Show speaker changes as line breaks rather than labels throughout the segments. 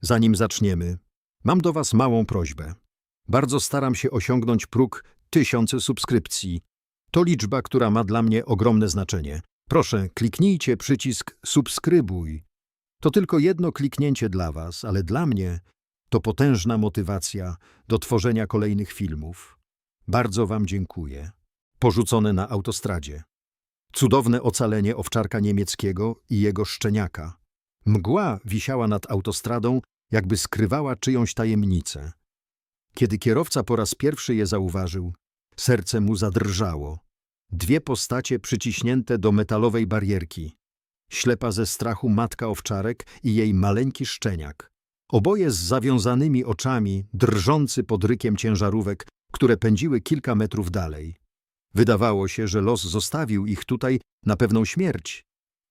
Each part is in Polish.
Zanim zaczniemy, mam do Was małą prośbę. Bardzo staram się osiągnąć próg tysiące subskrypcji. To liczba, która ma dla mnie ogromne znaczenie. Proszę, kliknijcie przycisk subskrybuj. To tylko jedno kliknięcie dla Was, ale dla mnie to potężna motywacja do tworzenia kolejnych filmów. Bardzo Wam dziękuję. Porzucone na autostradzie. Cudowne ocalenie owczarka niemieckiego i jego szczeniaka. Mgła wisiała nad autostradą, jakby skrywała czyjąś tajemnicę. Kiedy kierowca po raz pierwszy je zauważył, serce mu zadrżało. Dwie postacie przyciśnięte do metalowej barierki. Ślepa ze strachu matka owczarek i jej maleńki szczeniak. Oboje z zawiązanymi oczami, drżący pod rykiem ciężarówek, które pędziły kilka metrów dalej. Wydawało się, że los zostawił ich tutaj na pewną śmierć,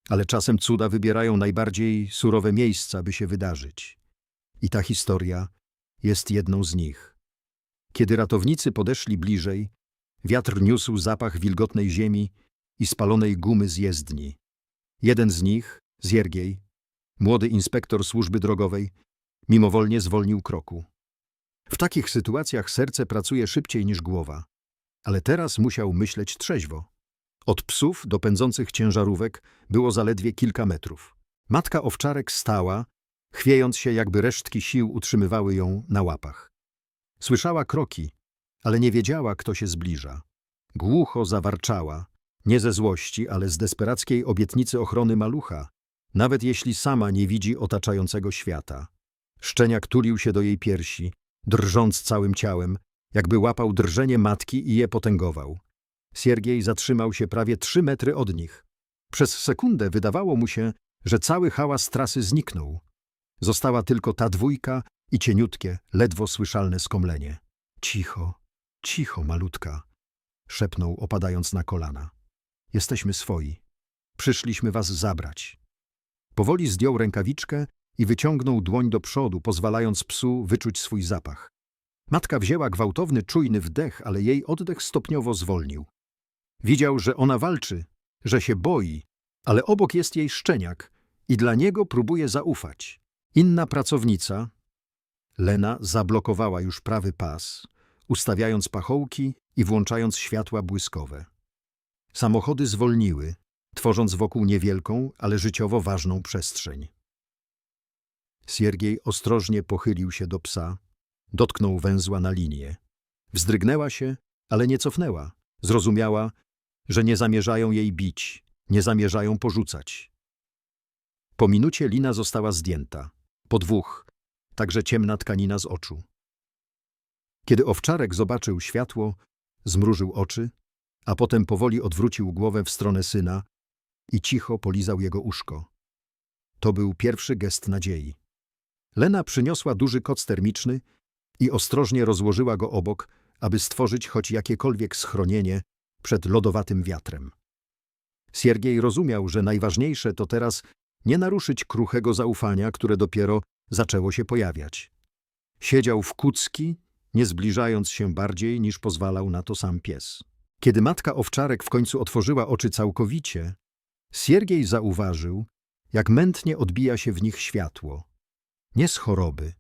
ale czasem cuda wybierają najbardziej surowe miejsca, by się wydarzyć. I ta historia jest jedną z nich. Kiedy ratownicy podeszli bliżej, wiatr niósł zapach wilgotnej ziemi i spalonej gumy z jezdni. Jeden z nich, Ziergiej, młody inspektor służby drogowej, mimowolnie zwolnił kroku. W takich sytuacjach serce pracuje szybciej niż głowa, ale teraz musiał myśleć trzeźwo. Od psów do pędzących ciężarówek było zaledwie kilka metrów. Matka owczarek stała, chwiejąc się, jakby resztki sił utrzymywały ją na łapach. Słyszała kroki, ale nie wiedziała, kto się zbliża. Głucho zawarczała, nie ze złości, ale z desperackiej obietnicy ochrony malucha, nawet jeśli sama nie widzi otaczającego świata. Szczeniak tulił się do jej piersi, drżąc całym ciałem, jakby łapał drżenie matki i je potęgował. Siergiej zatrzymał się prawie trzy metry od nich. Przez sekundę wydawało mu się, że cały hałas trasy zniknął. Została tylko ta dwójka i cieniutkie, ledwo słyszalne skomlenie. Cicho, cicho, malutka, szepnął, opadając na kolana. Jesteśmy swoi. Przyszliśmy was zabrać. Powoli zdjął rękawiczkę i wyciągnął dłoń do przodu, pozwalając psu wyczuć swój zapach. Matka wzięła gwałtowny, czujny wdech, ale jej oddech stopniowo zwolnił. Widział, że ona walczy, że się boi, ale obok jest jej szczeniak i dla niego próbuje zaufać. Inna pracownica, Lena, zablokowała już prawy pas, ustawiając pachołki i włączając światła błyskowe. Samochody zwolniły, tworząc wokół niewielką, ale życiowo ważną przestrzeń. Siergiej ostrożnie pochylił się do psa, dotknął węzła na linię. Wzdrygnęła się, ale nie cofnęła. Zrozumiała, że nie zamierzają jej bić, nie zamierzają porzucać. Po minucie lina została zdjęta. Po dwóch, także ciemna tkanina z oczu. Kiedy owczarek zobaczył światło, zmrużył oczy, a potem powoli odwrócił głowę w stronę syna i cicho polizał jego uszko. To był pierwszy gest nadziei. Lena przyniosła duży koc termiczny i ostrożnie rozłożyła go obok, aby stworzyć choć jakiekolwiek schronienie przed lodowatym wiatrem. Siergiej rozumiał, że najważniejsze to teraz nie naruszyć kruchego zaufania, które dopiero zaczęło się pojawiać. Siedział w kucki, nie zbliżając się bardziej niż pozwalał na to sam pies. Kiedy matka owczarek w końcu otworzyła oczy całkowicie, Siergiej zauważył, jak mętnie odbija się w nich światło. Nie z choroby,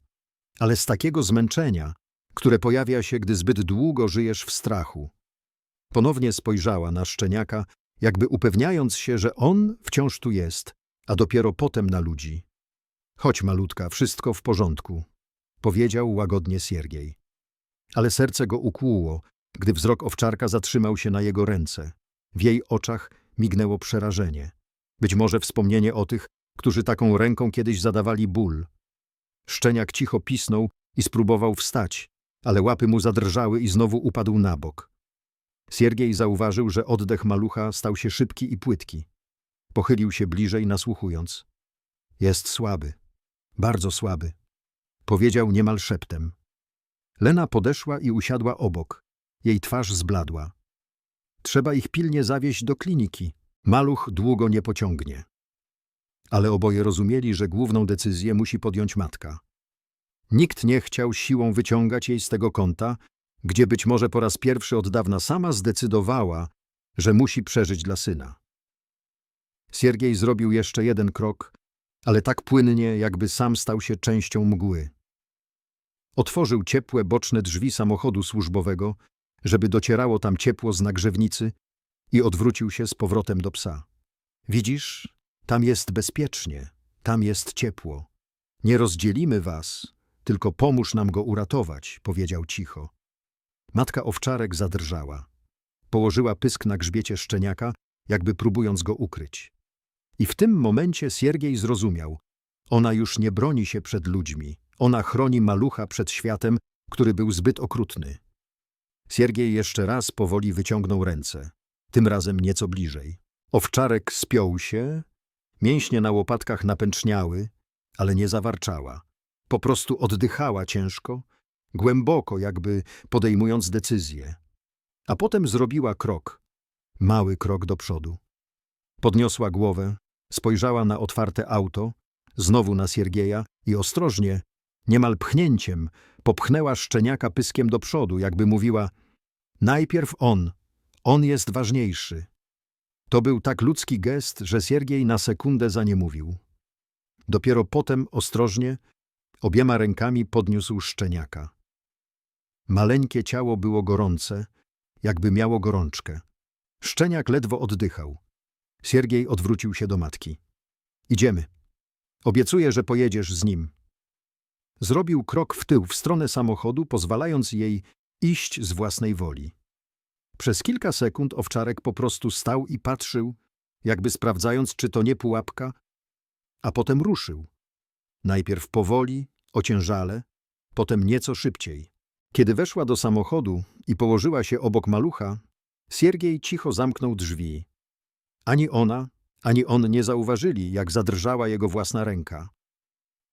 ale z takiego zmęczenia, które pojawia się, gdy zbyt długo żyjesz w strachu. Ponownie spojrzała na szczeniaka, jakby upewniając się, że on wciąż tu jest, a dopiero potem na ludzi. Chodź, malutka, wszystko w porządku, powiedział łagodnie Siergiej. Ale serce go ukłuło, gdy wzrok owczarka zatrzymał się na jego ręce. W jej oczach mignęło przerażenie. Być może wspomnienie o tych, którzy taką ręką kiedyś zadawali ból. Szczeniak cicho pisnął i spróbował wstać, ale łapy mu zadrżały i znowu upadł na bok. Siergiej zauważył, że oddech malucha stał się szybki i płytki. Pochylił się bliżej, nasłuchując. Jest słaby. Bardzo słaby. Powiedział niemal szeptem. Lena podeszła i usiadła obok. Jej twarz zbladła. Trzeba ich pilnie zawieźć do kliniki. Maluch długo nie pociągnie. Ale oboje rozumieli, że główną decyzję musi podjąć matka. Nikt nie chciał siłą wyciągać jej z tego kąta, gdzie być może po raz pierwszy od dawna sama zdecydowała, że musi przeżyć dla syna. Siergiej zrobił jeszcze jeden krok, ale tak płynnie, jakby sam stał się częścią mgły. Otworzył ciepłe boczne drzwi samochodu służbowego, żeby docierało tam ciepło z nagrzewnicy i odwrócił się z powrotem do psa. Widzisz, tam jest bezpiecznie, tam jest ciepło. Nie rozdzielimy was, tylko pomóż nam go uratować, powiedział cicho. Matka owczarek zadrżała. Położyła pysk na grzbiecie szczeniaka, jakby próbując go ukryć. I w tym momencie Siergiej zrozumiał. Ona już nie broni się przed ludźmi. Ona chroni malucha przed światem, który był zbyt okrutny. Siergiej jeszcze raz powoli wyciągnął ręce, tym razem nieco bliżej. Owczarek spiął się, mięśnie na łopatkach napęczniały, ale nie zawarczała. Po prostu oddychała ciężko, głęboko, jakby podejmując decyzję. A potem zrobiła krok, mały krok do przodu. Podniosła głowę, spojrzała na otwarte auto, znowu na Siergieja i ostrożnie, niemal pchnięciem, popchnęła szczeniaka pyskiem do przodu, jakby mówiła Najpierw on, on jest ważniejszy. To był tak ludzki gest, że Siergiej na sekundę zaniemówił. Dopiero potem ostrożnie, obiema rękami podniósł szczeniaka. Maleńkie ciało było gorące, jakby miało gorączkę. Szczeniak ledwo oddychał. Siergiej odwrócił się do matki. Idziemy. Obiecuję, że pojedziesz z nim. Zrobił krok w tył w stronę samochodu, pozwalając jej iść z własnej woli. Przez kilka sekund owczarek po prostu stał i patrzył, jakby sprawdzając, czy to nie pułapka, a potem ruszył. Najpierw powoli, ociężale, potem nieco szybciej. Kiedy weszła do samochodu i położyła się obok malucha, Siergiej cicho zamknął drzwi. Ani ona, ani on nie zauważyli, jak zadrżała jego własna ręka.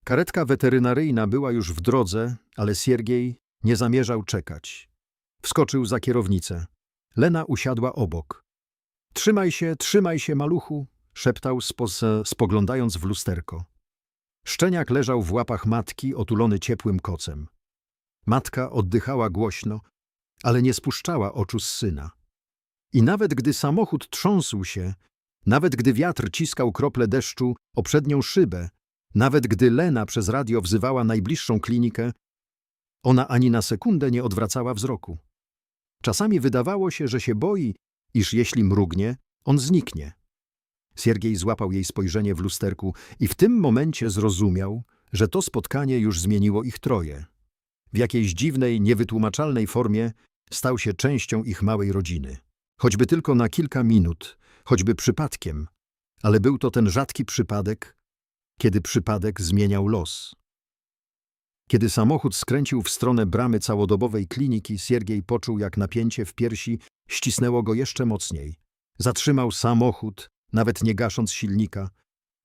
Karetka weterynaryjna była już w drodze, ale Siergiej nie zamierzał czekać. Wskoczył za kierownicę. Lena usiadła obok. Trzymaj się, trzymaj się, maluchu, szeptał, spoglądając w lusterko. Szczeniak leżał w łapach matki, otulony ciepłym kocem. Matka oddychała głośno, ale nie spuszczała oczu z syna. I nawet gdy samochód trząsł się, nawet gdy wiatr ciskał krople deszczu o przednią szybę, nawet gdy Lena przez radio wzywała najbliższą klinikę, ona ani na sekundę nie odwracała wzroku. Czasami wydawało się, że się boi, iż jeśli mrugnie, on zniknie. Siergiej złapał jej spojrzenie w lusterku i w tym momencie zrozumiał, że to spotkanie już zmieniło ich troje. W jakiejś dziwnej, niewytłumaczalnej formie stał się częścią ich małej rodziny. Choćby tylko na kilka minut, choćby przypadkiem, ale był to ten rzadki przypadek, kiedy przypadek zmieniał los. Kiedy samochód skręcił w stronę bramy całodobowej kliniki, Siergiej poczuł, jak napięcie w piersi ścisnęło go jeszcze mocniej. Zatrzymał samochód, nawet nie gasząc silnika,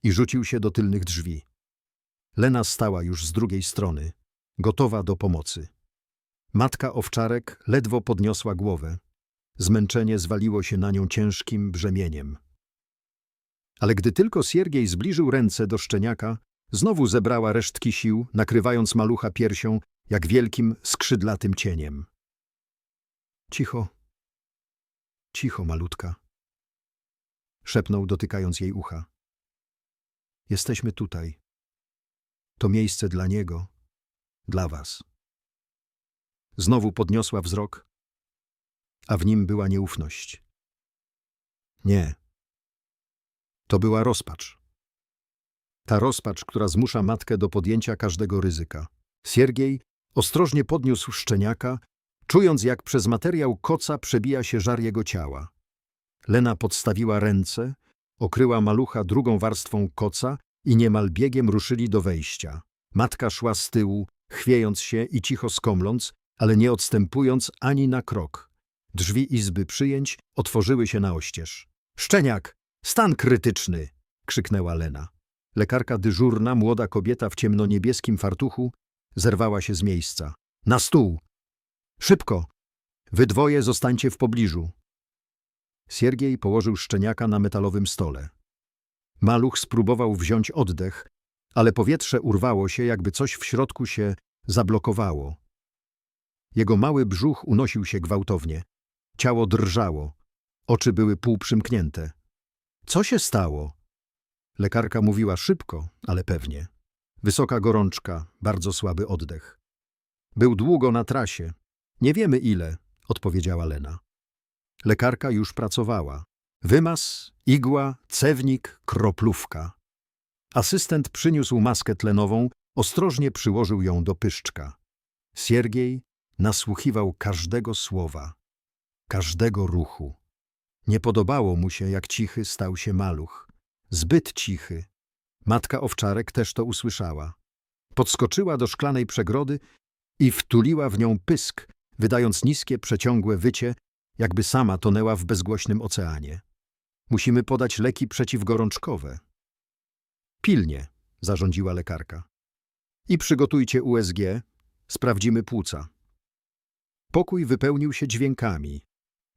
i rzucił się do tylnych drzwi. Lena stała już z drugiej strony, gotowa do pomocy. Matka owczarek ledwo podniosła głowę. Zmęczenie zwaliło się na nią ciężkim brzemieniem. Ale gdy tylko Siergiej zbliżył ręce do szczeniaka, znowu zebrała resztki sił, nakrywając malucha piersią, jak wielkim, skrzydlatym cieniem. Cicho, cicho, malutka, szepnął, dotykając jej ucha. Jesteśmy tutaj. To miejsce dla niego, dla was. Znowu podniosła wzrok, a w nim była nieufność. Nie. To była rozpacz. Ta rozpacz, która zmusza matkę do podjęcia każdego ryzyka. Siergiej ostrożnie podniósł szczeniaka, czując jak przez materiał koca przebija się żar jego ciała. Lena podstawiła ręce, okryła malucha drugą warstwą koca i niemal biegiem ruszyli do wejścia. Matka szła z tyłu, chwiejąc się i cicho skomląc, ale nie odstępując ani na krok. Drzwi izby przyjęć otworzyły się na oścież. Szczeniak! Stan krytyczny! krzyknęła Lena. Lekarka dyżurna, młoda kobieta w ciemnoniebieskim fartuchu, zerwała się z miejsca. Na stół! Szybko! Wy dwoje zostańcie w pobliżu. Siergiej położył szczeniaka na metalowym stole. Maluch spróbował wziąć oddech, ale powietrze urwało się, jakby coś w środku się zablokowało. Jego mały brzuch unosił się gwałtownie. Ciało drżało. Oczy były półprzymknięte. Co się stało? Lekarka mówiła szybko, ale pewnie. Wysoka gorączka, bardzo słaby oddech. Był długo na trasie. Nie wiemy ile, odpowiedziała Lena. Lekarka już pracowała. Wymaz, igła, cewnik, kroplówka. Asystent przyniósł maskę tlenową, ostrożnie przyłożył ją do pyszczka. Siergiej nasłuchiwał każdego słowa, każdego ruchu. Nie podobało mu się, jak cichy stał się maluch. Zbyt cichy. Matka owczarek też to usłyszała. Podskoczyła do szklanej przegrody i wtuliła w nią pysk, wydając niskie, przeciągłe wycie, jakby sama tonęła w bezgłośnym oceanie. Musimy podać leki przeciwgorączkowe. Pilnie, zarządziła lekarka. I przygotujcie USG, sprawdzimy płuca. Pokój wypełnił się dźwiękami,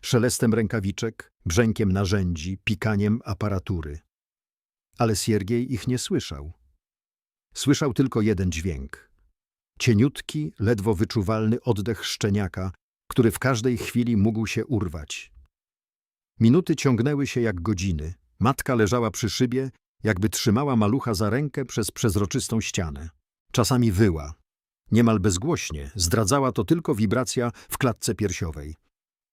szelestem rękawiczek, brzękiem narzędzi, pikaniem aparatury. Ale Siergiej ich nie słyszał. Słyszał tylko jeden dźwięk. Cieniutki, ledwo wyczuwalny oddech szczeniaka, który w każdej chwili mógł się urwać. Minuty ciągnęły się jak godziny. Matka leżała przy szybie, jakby trzymała malucha za rękę przez przezroczystą ścianę. Czasami wyła. Niemal bezgłośnie zdradzała to tylko wibracja w klatce piersiowej.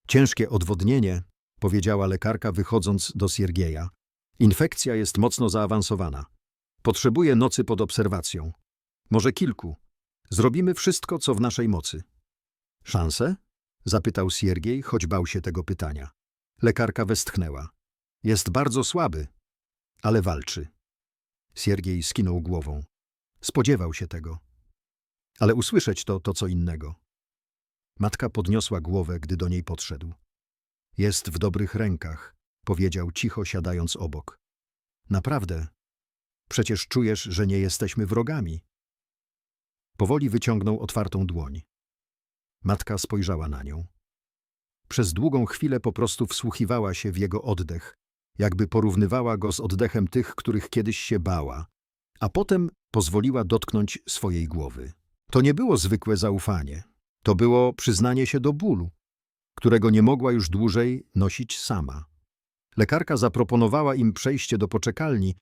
Ciężkie odwodnienie, powiedziała lekarka wychodząc do Siergieja. Infekcja jest mocno zaawansowana. Potrzebuje nocy pod obserwacją. Może kilku. Zrobimy wszystko, co w naszej mocy. Szanse? Zapytał Siergiej, choć bał się tego pytania. Lekarka westchnęła. Jest bardzo słaby, ale walczy. Siergiej skinął głową. Spodziewał się tego. Ale usłyszeć to, to co innego. Matka podniosła głowę, gdy do niej podszedł. Jest w dobrych rękach, powiedział cicho, siadając obok. Naprawdę. Przecież czujesz, że nie jesteśmy wrogami. Powoli wyciągnął otwartą dłoń. Matka spojrzała na nią. Przez długą chwilę po prostu wsłuchiwała się w jego oddech, jakby porównywała go z oddechem tych, których kiedyś się bała, a potem pozwoliła dotknąć swojej głowy. To nie było zwykłe zaufanie. To było przyznanie się do bólu, którego nie mogła już dłużej nosić sama. Lekarka zaproponowała im przejście do poczekalni,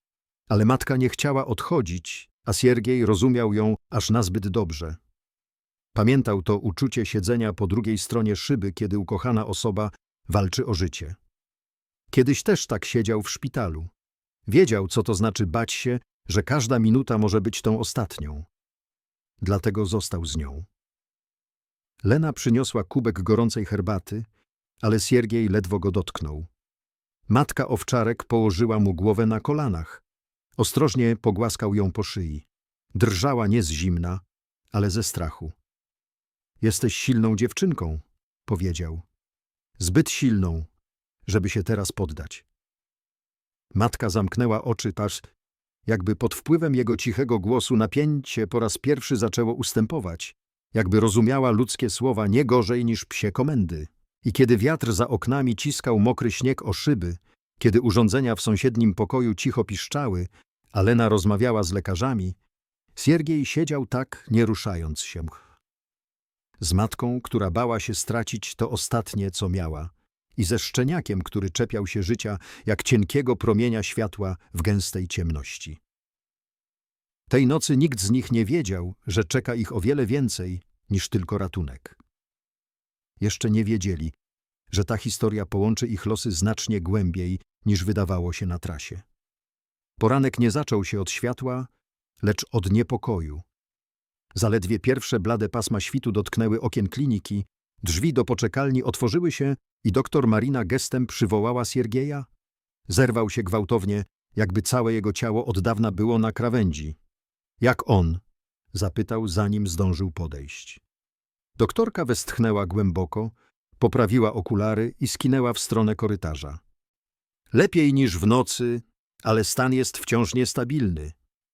ale matka nie chciała odchodzić, a Siergiej rozumiał ją aż nazbyt dobrze. Pamiętał to uczucie siedzenia po drugiej stronie szyby, kiedy ukochana osoba walczy o życie. Kiedyś też tak siedział w szpitalu. Wiedział, co to znaczy bać się, że każda minuta może być tą ostatnią. Dlatego został z nią. Lena przyniosła kubek gorącej herbaty, ale Siergiej ledwo go dotknął. Matka owczarek położyła mu głowę na kolanach. Ostrożnie pogłaskał ją po szyi. Drżała nie z zimna, ale ze strachu. Jesteś silną dziewczynką, powiedział. Zbyt silną, żeby się teraz poddać. Matka zamknęła oczy, aż jakby pod wpływem jego cichego głosu napięcie po raz pierwszy zaczęło ustępować, jakby rozumiała ludzkie słowa nie gorzej niż psie komendy. I kiedy wiatr za oknami ciskał mokry śnieg o szyby, kiedy urządzenia w sąsiednim pokoju cicho piszczały, a Lena rozmawiała z lekarzami, Siergiej siedział tak, nie ruszając się. Z matką, która bała się stracić to ostatnie, co miała, i ze szczeniakiem, który czepiał się życia jak cienkiego promienia światła w gęstej ciemności. Tej nocy nikt z nich nie wiedział, że czeka ich o wiele więcej niż tylko ratunek. Jeszcze nie wiedzieli, że ta historia połączy ich losy znacznie głębiej niż wydawało się na trasie. Poranek nie zaczął się od światła, lecz od niepokoju. Zaledwie pierwsze blade pasma świtu dotknęły okien kliniki, drzwi do poczekalni otworzyły się i doktor Marina gestem przywołała Siergieja. Zerwał się gwałtownie, jakby całe jego ciało od dawna było na krawędzi. Jak on? zapytał, zanim zdążył podejść. Doktorka westchnęła głęboko, poprawiła okulary i skinęła w stronę korytarza. Lepiej niż w nocy, ale stan jest wciąż niestabilny.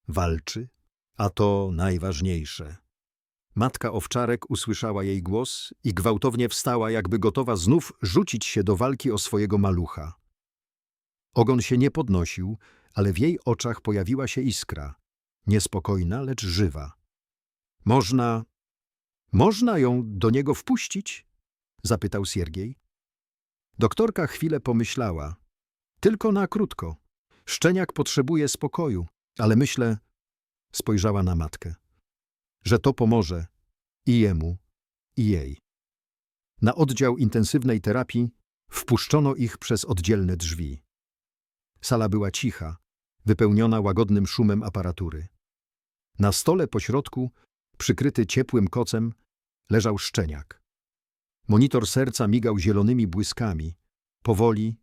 Walczy, a to najważniejsze. Matka owczarek usłyszała jej głos i gwałtownie wstała, jakby gotowa znów rzucić się do walki o swojego malucha. Ogon się nie podnosił, ale w jej oczach pojawiła się iskra. Niespokojna, lecz żywa. Można... Można ją do niego wpuścić? Zapytał Siergiej. Doktorka chwilę pomyślała. Tylko na krótko. Szczeniak potrzebuje spokoju, ale myślę, spojrzała na matkę, że to pomoże i jemu, i jej. Na oddział intensywnej terapii wpuszczono ich przez oddzielne drzwi. Sala była cicha, wypełniona łagodnym szumem aparatury. Na stole pośrodku, przykryty ciepłym kocem, leżał szczeniak. Monitor serca migał zielonymi błyskami, powoli,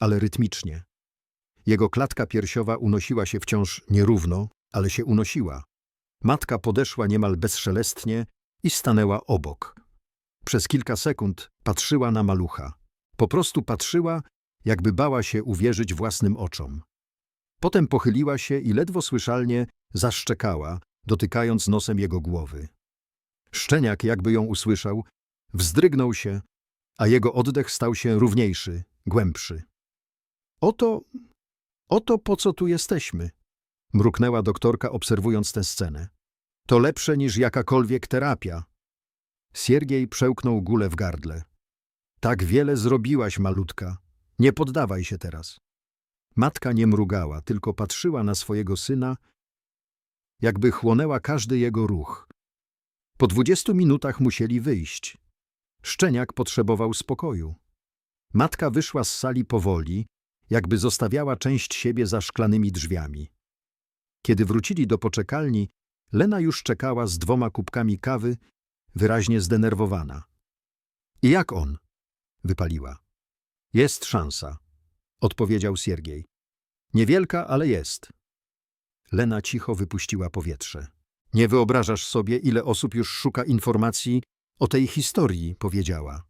ale rytmicznie. Jego klatka piersiowa unosiła się wciąż nierówno, ale się unosiła. Matka podeszła niemal bezszelestnie i stanęła obok. Przez kilka sekund patrzyła na malucha. Po prostu patrzyła, jakby bała się uwierzyć własnym oczom. Potem pochyliła się i ledwo słyszalnie zaszczekała, dotykając nosem jego głowy. Szczeniak, jakby ją usłyszał, wzdrygnął się, a jego oddech stał się równiejszy, głębszy. Oto, oto po co tu jesteśmy, mruknęła doktorka, obserwując tę scenę. To lepsze niż jakakolwiek terapia. Siergiej przełknął gulę w gardle. Tak wiele zrobiłaś, malutka. Nie poddawaj się teraz. Matka nie mrugała, tylko patrzyła na swojego syna, jakby chłonęła każdy jego ruch. Po dwudziestu minutach musieli wyjść. Szczeniak potrzebował spokoju. Matka wyszła z sali powoli, jakby zostawiała część siebie za szklanymi drzwiami. Kiedy wrócili do poczekalni, Lena już czekała z dwoma kubkami kawy, wyraźnie zdenerwowana. I jak on? wypaliła. Jest szansa, odpowiedział Siergiej. Niewielka, ale jest. Lena cicho wypuściła powietrze. Nie wyobrażasz sobie, ile osób już szuka informacji o tej historii, powiedziała.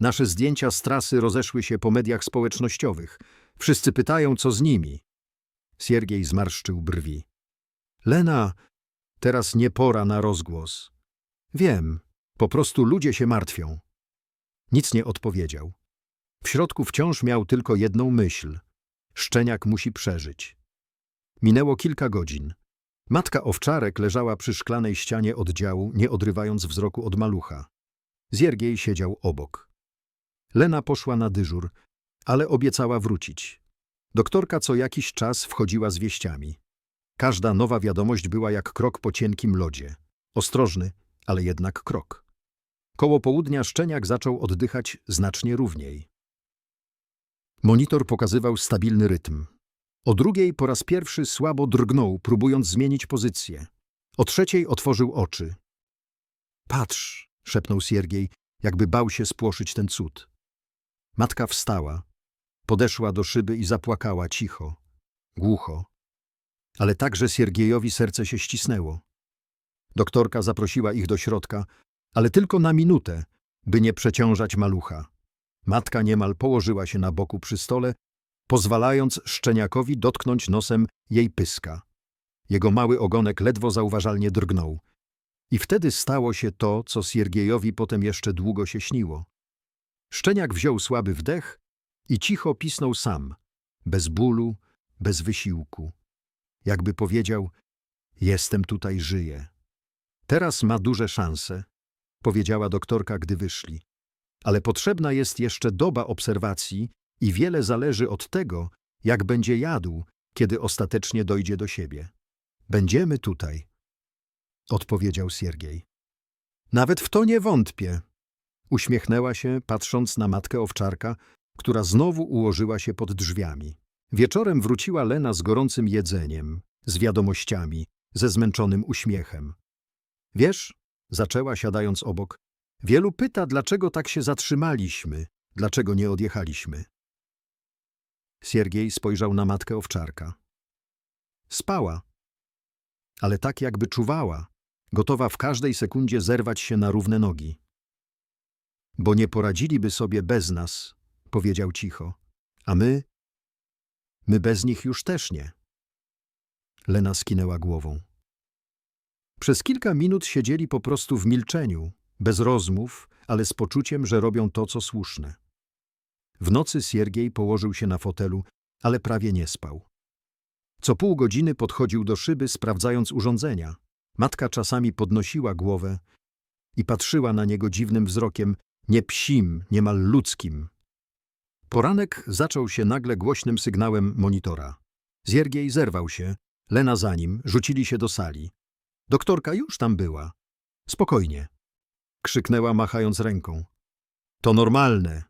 Nasze zdjęcia z trasy rozeszły się po mediach społecznościowych. Wszyscy pytają, co z nimi. Siergiej zmarszczył brwi. Lena, teraz nie pora na rozgłos. Wiem, po prostu ludzie się martwią. Nic nie odpowiedział. W środku wciąż miał tylko jedną myśl. Szczeniak musi przeżyć. Minęło kilka godzin. Matka owczarek leżała przy szklanej ścianie oddziału, nie odrywając wzroku od malucha. Ziergiej siedział obok. Lena poszła na dyżur, ale obiecała wrócić. Doktorka co jakiś czas wchodziła z wieściami. Każda nowa wiadomość była jak krok po cienkim lodzie. Ostrożny, ale jednak krok. Koło południa szczeniak zaczął oddychać znacznie równiej. Monitor pokazywał stabilny rytm. O drugiej po raz pierwszy słabo drgnął, próbując zmienić pozycję. O trzeciej otworzył oczy. Patrz, szepnął Siergiej, jakby bał się spłoszyć ten cud. Matka wstała, podeszła do szyby i zapłakała cicho, głucho. Ale także Siergiejowi serce się ścisnęło. Doktorka zaprosiła ich do środka, ale tylko na minutę, by nie przeciążać malucha. Matka niemal położyła się na boku przy stole, pozwalając szczeniakowi dotknąć nosem jej pyska. Jego mały ogonek ledwo zauważalnie drgnął. I wtedy stało się to, co Siergiejowi potem jeszcze długo się śniło. Szczeniak wziął słaby wdech i cicho pisnął sam, bez bólu, bez wysiłku. Jakby powiedział, jestem tutaj, żyję. Teraz ma duże szanse, powiedziała doktorka, gdy wyszli. Ale potrzebna jest jeszcze doba obserwacji i wiele zależy od tego, jak będzie jadł, kiedy ostatecznie dojdzie do siebie. Będziemy tutaj, odpowiedział Siergiej. Nawet w to nie wątpię. Uśmiechnęła się, patrząc na matkę owczarka, która znowu ułożyła się pod drzwiami. Wieczorem wróciła Lena z gorącym jedzeniem, z wiadomościami, ze zmęczonym uśmiechem. Wiesz, zaczęła siadając obok, wielu pyta, dlaczego tak się zatrzymaliśmy, dlaczego nie odjechaliśmy. Siergiej spojrzał na matkę owczarka. Spała, ale tak jakby czuwała, gotowa w każdej sekundzie zerwać się na równe nogi. Bo nie poradziliby sobie bez nas, powiedział cicho, a my, my bez nich już też nie. Lena skinęła głową. Przez kilka minut siedzieli po prostu w milczeniu, bez rozmów, ale z poczuciem, że robią to, co słuszne. W nocy Siergiej położył się na fotelu, ale prawie nie spał. Co pół godziny podchodził do szyby, sprawdzając urządzenia. Matka czasami podnosiła głowę i patrzyła na niego dziwnym wzrokiem, nie psim, niemal ludzkim. Poranek zaczął się nagle głośnym sygnałem monitora. Ziergiej zerwał się, Lena za nim, rzucili się do sali. Doktorka już tam była. Spokojnie. Krzyknęła, machając ręką. To normalne.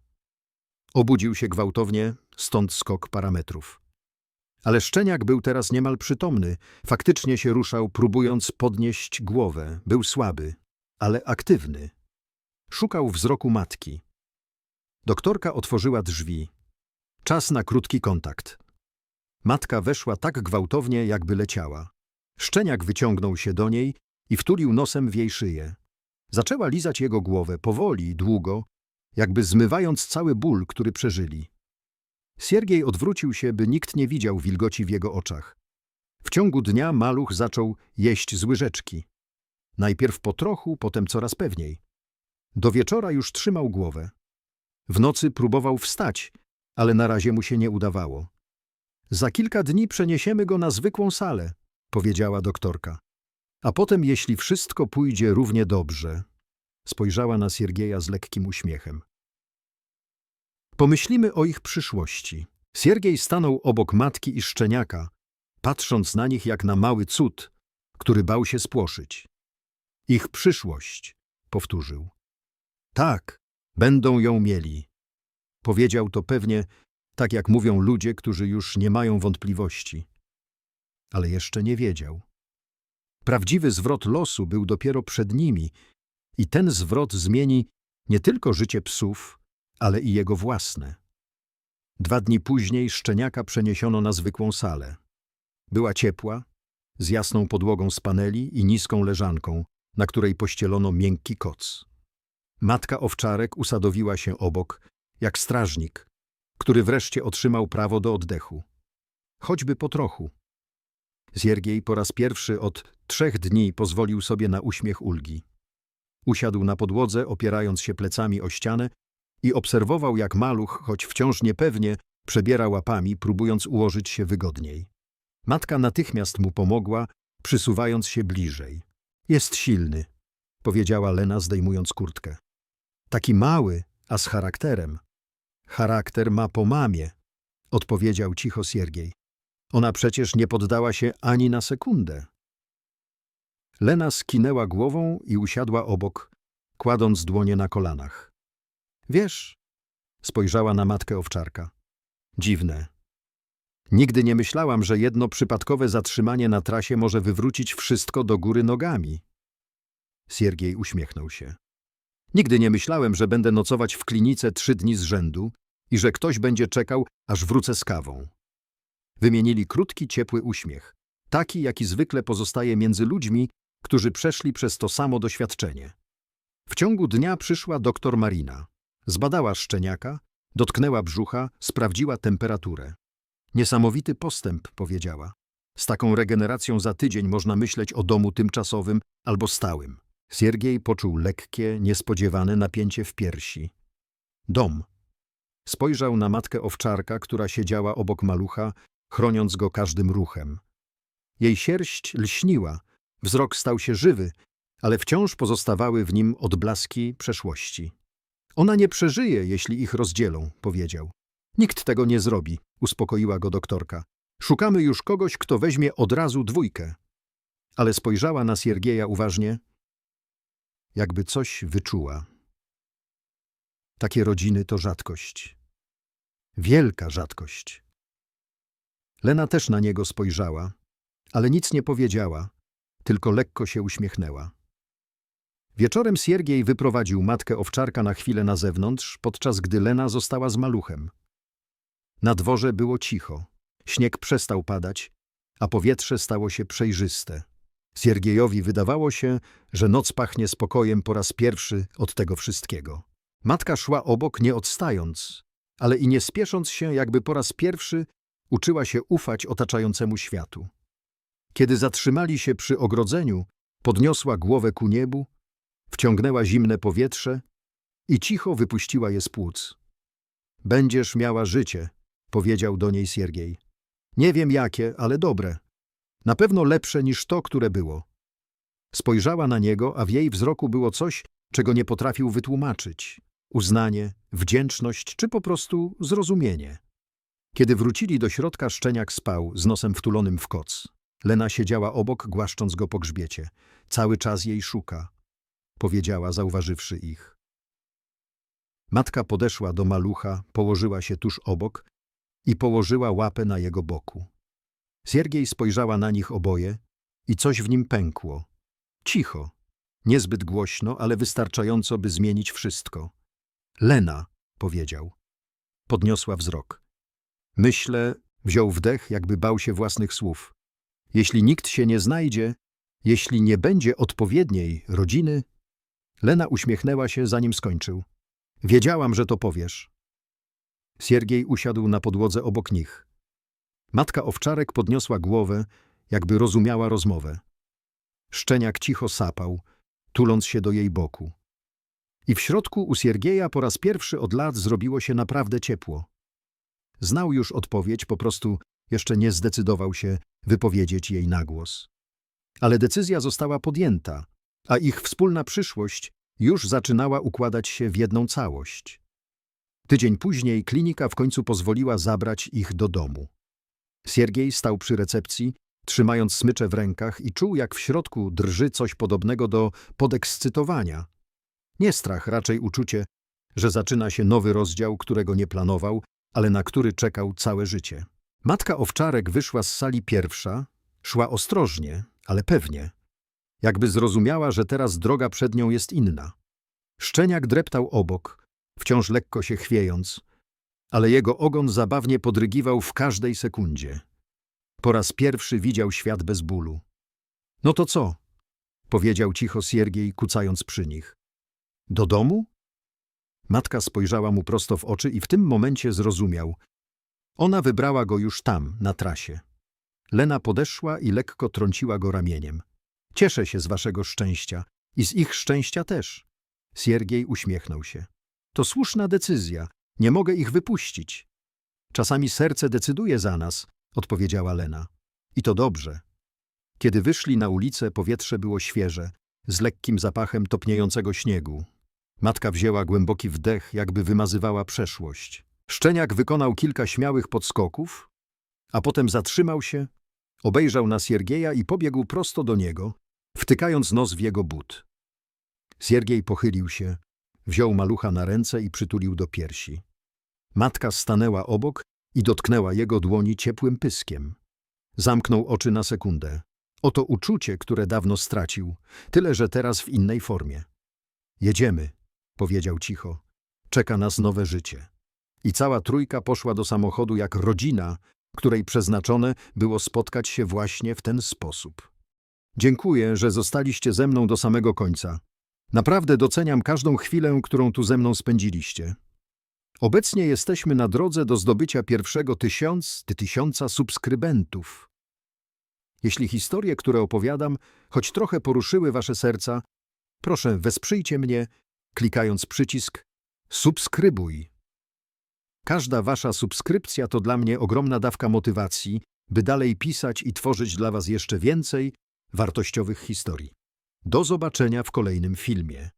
Obudził się gwałtownie, stąd skok parametrów. Ale Szczeniak był teraz niemal przytomny. Faktycznie się ruszał, próbując podnieść głowę. Był słaby, ale aktywny. Szukał wzroku matki. Doktorka otworzyła drzwi. Czas na krótki kontakt. Matka weszła tak gwałtownie, jakby leciała. Szczeniak wyciągnął się do niej i wtulił nosem w jej szyję. Zaczęła lizać jego głowę, powoli, długo, jakby zmywając cały ból, który przeżyli. Siergiej odwrócił się, by nikt nie widział wilgoci w jego oczach. W ciągu dnia maluch zaczął jeść z łyżeczki. Najpierw po trochu, potem coraz pewniej. Do wieczora już trzymał głowę. W nocy próbował wstać, ale na razie mu się nie udawało. Za kilka dni przeniesiemy go na zwykłą salę, powiedziała doktorka. A potem, jeśli wszystko pójdzie równie dobrze, spojrzała na Siergieja z lekkim uśmiechem. Pomyślimy o ich przyszłości. Siergiej stanął obok matki i szczeniaka, patrząc na nich jak na mały cud, który bał się spłoszyć. Ich przyszłość, powtórzył. Tak, będą ją mieli. Powiedział to pewnie tak jak mówią ludzie, którzy już nie mają wątpliwości. Ale jeszcze nie wiedział. Prawdziwy zwrot losu był dopiero przed nimi i ten zwrot zmieni nie tylko życie psów, ale i jego własne. Dwa dni później szczeniaka przeniesiono na zwykłą salę. Była ciepła, z jasną podłogą z paneli i niską leżanką, na której pościelono miękki koc. Matka owczarek usadowiła się obok, jak strażnik, który wreszcie otrzymał prawo do oddechu. Choćby po trochu. Ziergiej po raz pierwszy od trzech dni pozwolił sobie na uśmiech ulgi. Usiadł na podłodze, opierając się plecami o ścianę i obserwował, jak maluch, choć wciąż niepewnie, przebiera łapami, próbując ułożyć się wygodniej. Matka natychmiast mu pomogła, przysuwając się bliżej. Jest silny, powiedziała Lena, zdejmując kurtkę. Taki mały, a z charakterem. Charakter ma po mamie, odpowiedział cicho Siergiej. Ona przecież nie poddała się ani na sekundę. Lena skinęła głową i usiadła obok, kładąc dłonie na kolanach. Wiesz, spojrzała na matkę owczarka. Dziwne. Nigdy nie myślałam, że jedno przypadkowe zatrzymanie na trasie może wywrócić wszystko do góry nogami. Siergiej uśmiechnął się. Nigdy nie myślałem, że będę nocować w klinice trzy dni z rzędu i że ktoś będzie czekał, aż wrócę z kawą. Wymienili krótki, ciepły uśmiech, taki, jaki zwykle pozostaje między ludźmi, którzy przeszli przez to samo doświadczenie. W ciągu dnia przyszła doktor Marina. Zbadała szczeniaka, dotknęła brzucha, sprawdziła temperaturę. Niesamowity postęp, powiedziała. Z taką regeneracją za tydzień można myśleć o domu tymczasowym albo stałym. Siergiej poczuł lekkie, niespodziewane napięcie w piersi. Dom. Spojrzał na matkę owczarka, która siedziała obok malucha, chroniąc go każdym ruchem. Jej sierść lśniła, wzrok stał się żywy, ale wciąż pozostawały w nim odblaski przeszłości. Ona nie przeżyje, jeśli ich rozdzielą, powiedział. Nikt tego nie zrobi, uspokoiła go doktorka. Szukamy już kogoś, kto weźmie od razu dwójkę. Ale spojrzała na Siergieja uważnie, jakby coś wyczuła. Takie rodziny to rzadkość. Wielka rzadkość. Lena też na niego spojrzała, ale nic nie powiedziała, tylko lekko się uśmiechnęła. Wieczorem Siergiej wyprowadził matkę owczarka na chwilę na zewnątrz, podczas gdy Lena została z maluchem. Na dworze było cicho. Śnieg przestał padać, a powietrze stało się przejrzyste. Siergiejowi wydawało się, że noc pachnie spokojem po raz pierwszy od tego wszystkiego. Matka szła obok, nie odstając, ale i nie spiesząc się, jakby po raz pierwszy uczyła się ufać otaczającemu światu. Kiedy zatrzymali się przy ogrodzeniu, podniosła głowę ku niebu, wciągnęła zimne powietrze i cicho wypuściła je z płuc. Będziesz miała życie, powiedział do niej Siergiej. Nie wiem jakie, ale dobre. Na pewno lepsze niż to, które było. Spojrzała na niego, a w jej wzroku było coś, czego nie potrafił wytłumaczyć. Uznanie, wdzięczność czy po prostu zrozumienie. Kiedy wrócili do środka, Szczeniak spał, z nosem wtulonym w koc. Lena siedziała obok, głaszcząc go po grzbiecie. Cały czas jej szuka, powiedziała, zauważywszy ich. Matka podeszła do malucha, położyła się tuż obok i położyła łapę na jego boku. Siergiej spojrzała na nich oboje i coś w nim pękło. Cicho, niezbyt głośno, ale wystarczająco, by zmienić wszystko. Lena, powiedział. Podniosła wzrok. Myślę, wziął wdech, jakby bał się własnych słów. Jeśli nikt się nie znajdzie, jeśli nie będzie odpowiedniej rodziny... Lena uśmiechnęła się, zanim skończył. Wiedziałam, że to powiesz. Siergiej usiadł na podłodze obok nich. Matka owczarek podniosła głowę, jakby rozumiała rozmowę. Szczeniak cicho sapał, tuląc się do jej boku. I w środku u Siergieja po raz pierwszy od lat zrobiło się naprawdę ciepło. Znał już odpowiedź, po prostu jeszcze nie zdecydował się wypowiedzieć jej na głos. Ale decyzja została podjęta, a ich wspólna przyszłość już zaczynała układać się w jedną całość. Tydzień później klinika w końcu pozwoliła zabrać ich do domu. Siergiej stał przy recepcji, trzymając smycze w rękach i czuł, jak w środku drży coś podobnego do podekscytowania. Nie strach, raczej uczucie, że zaczyna się nowy rozdział, którego nie planował, ale na który czekał całe życie. Matka owczarek wyszła z sali pierwsza, szła ostrożnie, ale pewnie. Jakby zrozumiała, że teraz droga przed nią jest inna. Szczeniak dreptał obok, wciąż lekko się chwiejąc, ale jego ogon zabawnie podrygiwał w każdej sekundzie. Po raz pierwszy widział świat bez bólu. No to co? powiedział cicho Siergiej, kucając przy nich. Do domu? Matka spojrzała mu prosto w oczy i w tym momencie zrozumiał. Ona wybrała go już tam, na trasie. Lena podeszła i lekko trąciła go ramieniem. Cieszę się z waszego szczęścia i z ich szczęścia też. Siergiej uśmiechnął się. To słuszna decyzja. Nie mogę ich wypuścić. Czasami serce decyduje za nas, odpowiedziała Lena. I to dobrze. Kiedy wyszli na ulicę, powietrze było świeże, z lekkim zapachem topniejącego śniegu. Matka wzięła głęboki wdech, jakby wymazywała przeszłość. Szczeniak wykonał kilka śmiałych podskoków, a potem zatrzymał się, obejrzał na Siergieja i pobiegł prosto do niego, wtykając nos w jego but. Siergiej pochylił się, wziął malucha na ręce i przytulił do piersi. Matka stanęła obok i dotknęła jego dłoni ciepłym pyskiem. Zamknął oczy na sekundę. Oto uczucie, które dawno stracił, tyle że teraz w innej formie. Jedziemy, powiedział cicho. Czeka nas nowe życie. I cała trójka poszła do samochodu jak rodzina, której przeznaczone było spotkać się właśnie w ten sposób. Dziękuję, że zostaliście ze mną do samego końca. Naprawdę doceniam każdą chwilę, którą tu ze mną spędziliście. Obecnie jesteśmy na drodze do zdobycia pierwszego tysiąc, ty tysiąca subskrybentów. Jeśli historie, które opowiadam, choć trochę poruszyły wasze serca, proszę wesprzyjcie mnie, klikając przycisk subskrybuj. Każda wasza subskrypcja to dla mnie ogromna dawka motywacji, by dalej pisać i tworzyć dla was jeszcze więcej wartościowych historii. Do zobaczenia w kolejnym filmie.